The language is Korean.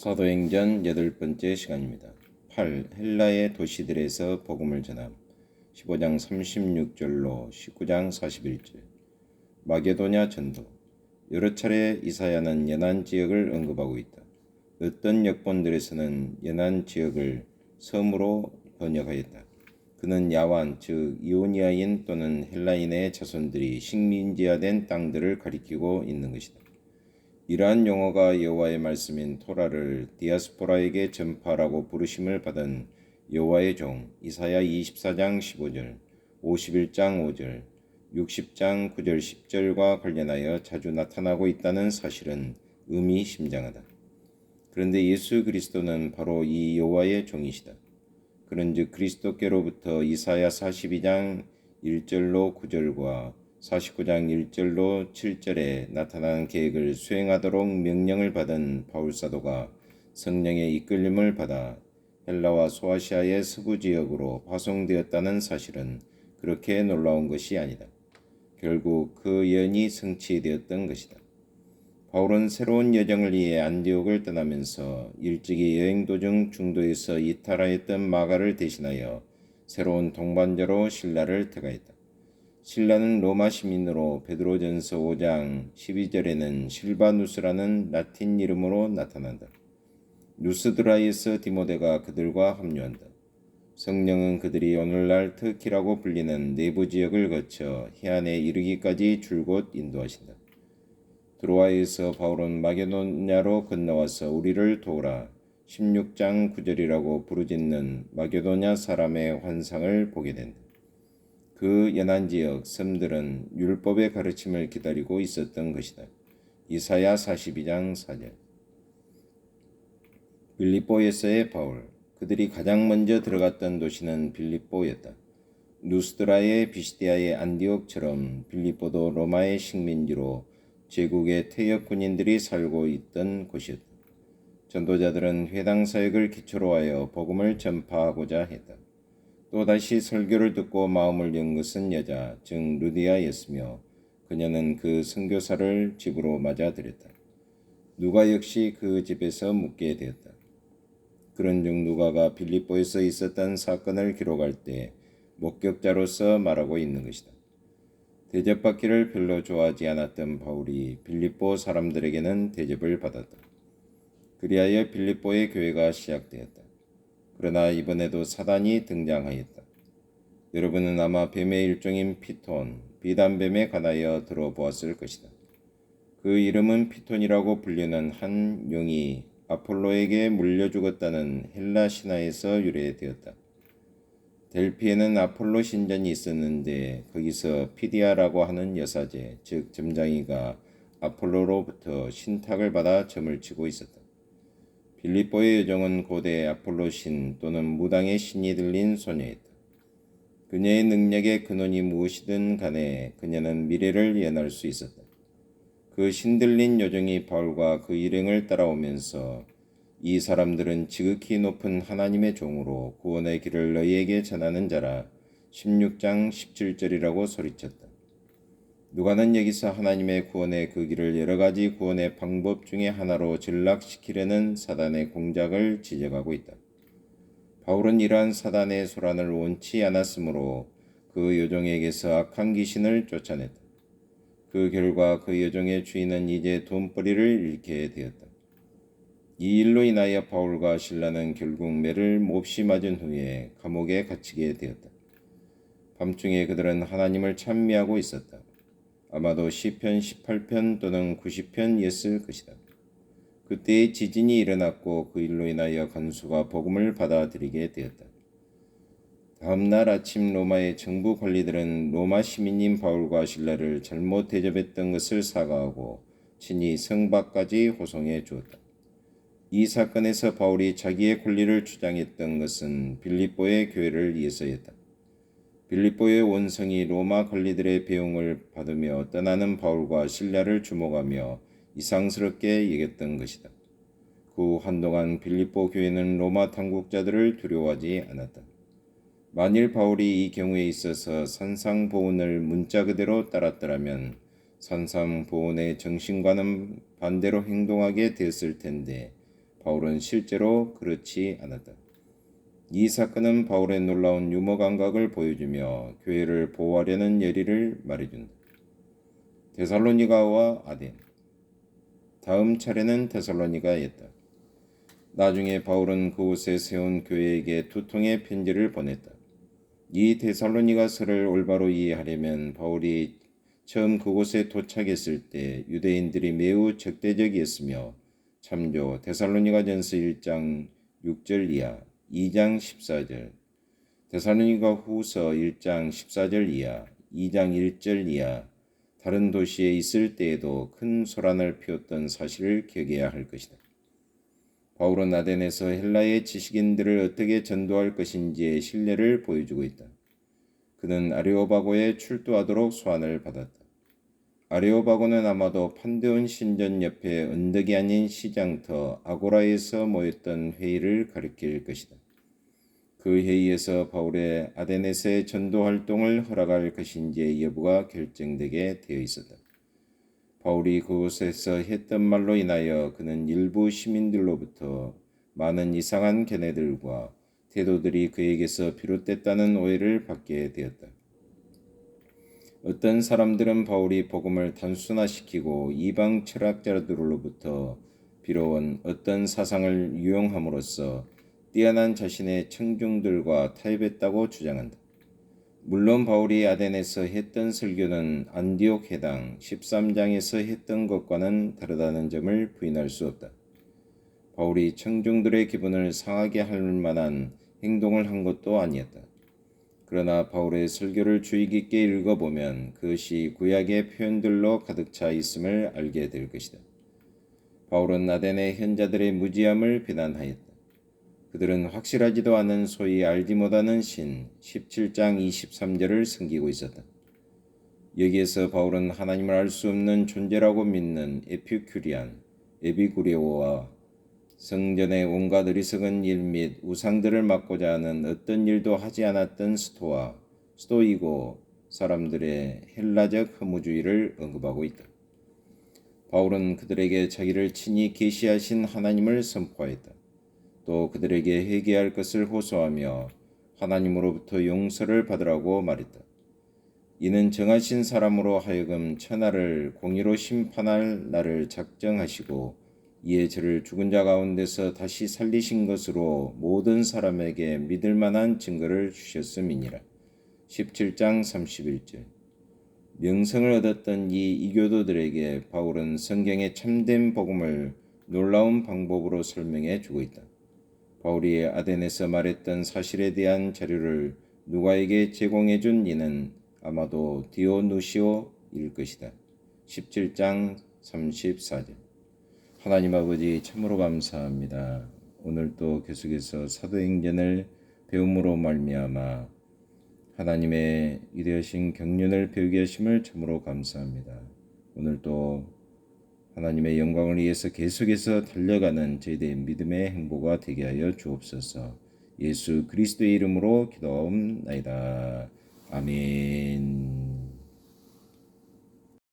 사도행전 여덟 번째 시간입니다. 8. 헬라의 도시들에서 복음을 전함 15장 36절로 19장 41절 마게도냐 전도 여러 차례 이사야는 연안 지역을 언급하고 있다. 어떤 역본들에서는 연안 지역을 섬으로 번역하였다. 그는 야완 즉 이오니아인 또는 헬라인의 자손들이 식민지화된 땅들을 가리키고 있는 것이다. 이러한 용어가 여호와의 말씀인 토라를 디아스포라에게 전파라고 부르심을 받은 여호와의 종 이사야 24장 15절, 51장 5절, 60장 9절 10절과 관련하여 자주 나타나고 있다는 사실은 의미심장하다. 그런데 예수 그리스도는 바로 이 여호와의 종이시다. 그런즉 그리스도께로부터 이사야 42장 1절로 9절과 49장 1절로 7절에 나타난 계획을 수행하도록 명령을 받은 바울 사도가 성령의 이끌림을 받아 헬라와 소아시아의 서부 지역으로 파송되었다는 사실은 그렇게 놀라운 것이 아니다. 결국 그 예언이 성취되었던 것이다. 바울은 새로운 여정을 위해 안디옥을 떠나면서 일찍이 여행 도중 중도에서 이탈하였던 마가를 대신하여 새로운 동반자로 신라를 택하였다. 신라는 로마 시민으로 베드로전서 5장 12절에는 실바누스라는 라틴 이름으로 나타난다. 누스드라이에서 디모데가 그들과 합류한다. 성령은 그들이 오늘날 터키라고 불리는 내부 지역을 거쳐 해안에 이르기까지 줄곧 인도하신다. 드로아에서 바울은 마게도냐로 건너와서 우리를 도우라 16장 9절이라고 부르짖는 마게도냐 사람의 환상을 보게 된다. 그 연안 지역 섬들은 율법의 가르침을 기다리고 있었던 것이다. 이사야 42장 4절 빌립보에서의 바울 그들이 가장 먼저 들어갔던 도시는 빌립보였다. 누스드라의 비시디아의 안디옥처럼 빌립보도 로마의 식민지로 제국의 퇴역 군인들이 살고 있던 곳이었다. 전도자들은 회당 사역을 기초로 하여 복음을 전파하고자 했다. 또다시 설교를 듣고 마음을 연 것은 여자, 즉 루디아였으며 그녀는 그 선교사를 집으로 맞아들였다. 누가 역시 그 집에서 묵게 되었다. 그런즉 누가가 빌립보에서 있었던 사건을 기록할 때 목격자로서 말하고 있는 것이다. 대접받기를 별로 좋아하지 않았던 바울이 빌립보 사람들에게는 대접을 받았다. 그리하여 빌립보의 교회가 시작되었다. 그러나 이번에도 사단이 등장하였다. 여러분은 아마 뱀의 일종인 피톤, 비단뱀에 관하여 들어보았을 것이다. 그 이름은 피톤이라고 불리는 한 용이 아폴로에게 물려 죽었다는 헬라 신화에서 유래되었다. 델피에는 아폴로 신전이 있었는데 거기서 피디아라고 하는 여사제, 즉 점장이가 아폴로로부터 신탁을 받아 점을 치고 있었다. 빌립보의 여정은 고대 아폴로 신 또는 무당의 신이 들린 소녀였다. 그녀의 능력의 근원이 무엇이든 간에 그녀는 미래를 예언할 수 있었다. 그 신들린 요정이 바울과 그 일행을 따라오면서 이 사람들은 지극히 높은 하나님의 종으로 구원의 길을 너희에게 전하는 자라 16장 17절이라고 소리쳤다. 누가는 여기서 하나님의 구원의 그 길을 여러 가지 구원의 방법 중의 하나로 전락시키려는 사단의 공작을 지적하고 있다. 바울은 이러한 사단의 소란을 원치 않았으므로 그 여종에게서 악한 귀신을 쫓아냈다. 그 결과 그 여종의 주인은 이제 돈벌이를 잃게 되었다. 이 일로 인하여 바울과 신라는 결국 매를 몹시 맞은 후에 감옥에 갇히게 되었다. 밤중에 그들은 하나님을 찬미하고 있었다. 아마도 시편 18편 또는 90편이었을 것이다. 그때에 지진이 일어났고 그 일로 인하여 간수가 복음을 받아들이게 되었다. 다음 날 아침 로마의 정부 관리들은 로마 시민인 바울과 신라를 잘못 대접했던 것을 사과하고 친히 성밖까지 호송해 주었다. 이 사건에서 바울이 자기의 권리를 주장했던 것은 빌립보의 교회를 위해서였다. 빌립보의 원성이 로마 관리들의 배웅을 받으며 떠나는 바울과 신라를 주목하며 이상스럽게 여겼던 것이다. 그 한동안 빌립보 교회는 로마 당국자들을 두려워하지 않았다. 만일 바울이 이 경우에 있어서 산상보훈을 문자 그대로 따랐더라면 산상보훈의 정신과는 반대로 행동하게 되었을 텐데 바울은 실제로 그렇지 않았다. 이 사건은 바울의 놀라운 유머 감각을 보여주며 교회를 보호하려는 열의를 말해준다. 데살로니가와 아덴. 다음 차례는 데살로니가였다. 나중에 바울은 그곳에 세운 교회에게 두 통의 편지를 보냈다. 이 데살로니가서를 올바로 이해하려면 바울이 처음 그곳에 도착했을 때 유대인들이 매우 적대적이었으며 참조 데살로니가전서 1장 6절 이하, 2장 14절, 데살로니가 후서 1장 14절 이하, 2장 1절 이하, 다른 도시에 있을 때에도 큰 소란을 피웠던 사실을 기억해야 할 것이다. 바울은 아덴에서 헬라의 지식인들을 어떻게 전도할 것인지의 신뢰를 보여주고 있다. 그는 아레오바고에 출두하도록 소환을 받았다. 아레오바고는 아마도 판데온 신전 옆에 언덕이 아닌 시장터 아고라에서 모였던 회의를 가리킬 것이다. 그 회의에서 바울의 아데네스의 전도 활동을 허락할 것인지의 여부가 결정되게 되어 있었다. 바울이 그곳에서 했던 말로 인하여 그는 일부 시민들로부터 많은 이상한 견해들과 태도들이 그에게서 비롯됐다는 오해를 받게 되었다. 어떤 사람들은 바울이 복음을 단순화시키고 이방 철학자들로부터 빌어온 어떤 사상을 유용함으로써 뛰어난 자신의 청중들과 타협했다고 주장한다. 물론 바울이 아덴에서 했던 설교는 안디옥 해당 13장에서 했던 것과는 다르다는 점을 부인할 수 없다. 바울이 청중들의 기분을 상하게 할 만한 행동을 한 것도 아니었다. 그러나 바울의 설교를 주의 깊게 읽어보면 그것이 구약의 표현들로 가득 차 있음을 알게 될 것이다. 바울은 아덴의 현자들의 무지함을 비난하였다. 그들은 확실하지도 않은 소위 알지 못하는 신 17장 23절을 숨기고 있었다. 여기에서 바울은 하나님을 알 수 없는 존재라고 믿는 에피큐리안, 에비구레오와 성전의 온갖 어리석은 일 및 우상들을 막고자 하는 어떤 일도 하지 않았던 스토아, 스토이고 사람들의 헬라적 허무주의를 언급하고 있다. 바울은 그들에게 자기를 친히 계시하신 하나님을 선포하였다. 또 그들에게 회개할 것을 호소하며 하나님으로부터 용서를 받으라고 말했다. 이는 정하신 사람으로 하여금 천하를 공의로 심판할 날을 작정하시고 이에 저를 죽은 자 가운데서 다시 살리신 것으로 모든 사람에게 믿을 만한 증거를 주셨음이니라. 17장 31절 명성을 얻었던 이 이교도들에게 바울은 성경의 참된 복음을 놀라운 방법으로 설명해 주고 있다. 바울이 아덴에서 말했던 사실에 대한 자료를 누가에게 제공해 준 이는 아마도 디오누시오일 것이다. 17장 34절 하나님 아버지 참으로 감사합니다. 오늘 또 계속해서 사도행전을 배움으로 말미암아 하나님의 위대하신 경륜을 배우게 하심을 참으로 감사합니다. 오늘 또 하나님의 영광을 위해서 계속해서 달려가는 저희들의 믿음의 행보가 되게 하여 주옵소서. 예수 그리스도의 이름으로 기도하옵나이다. 아멘.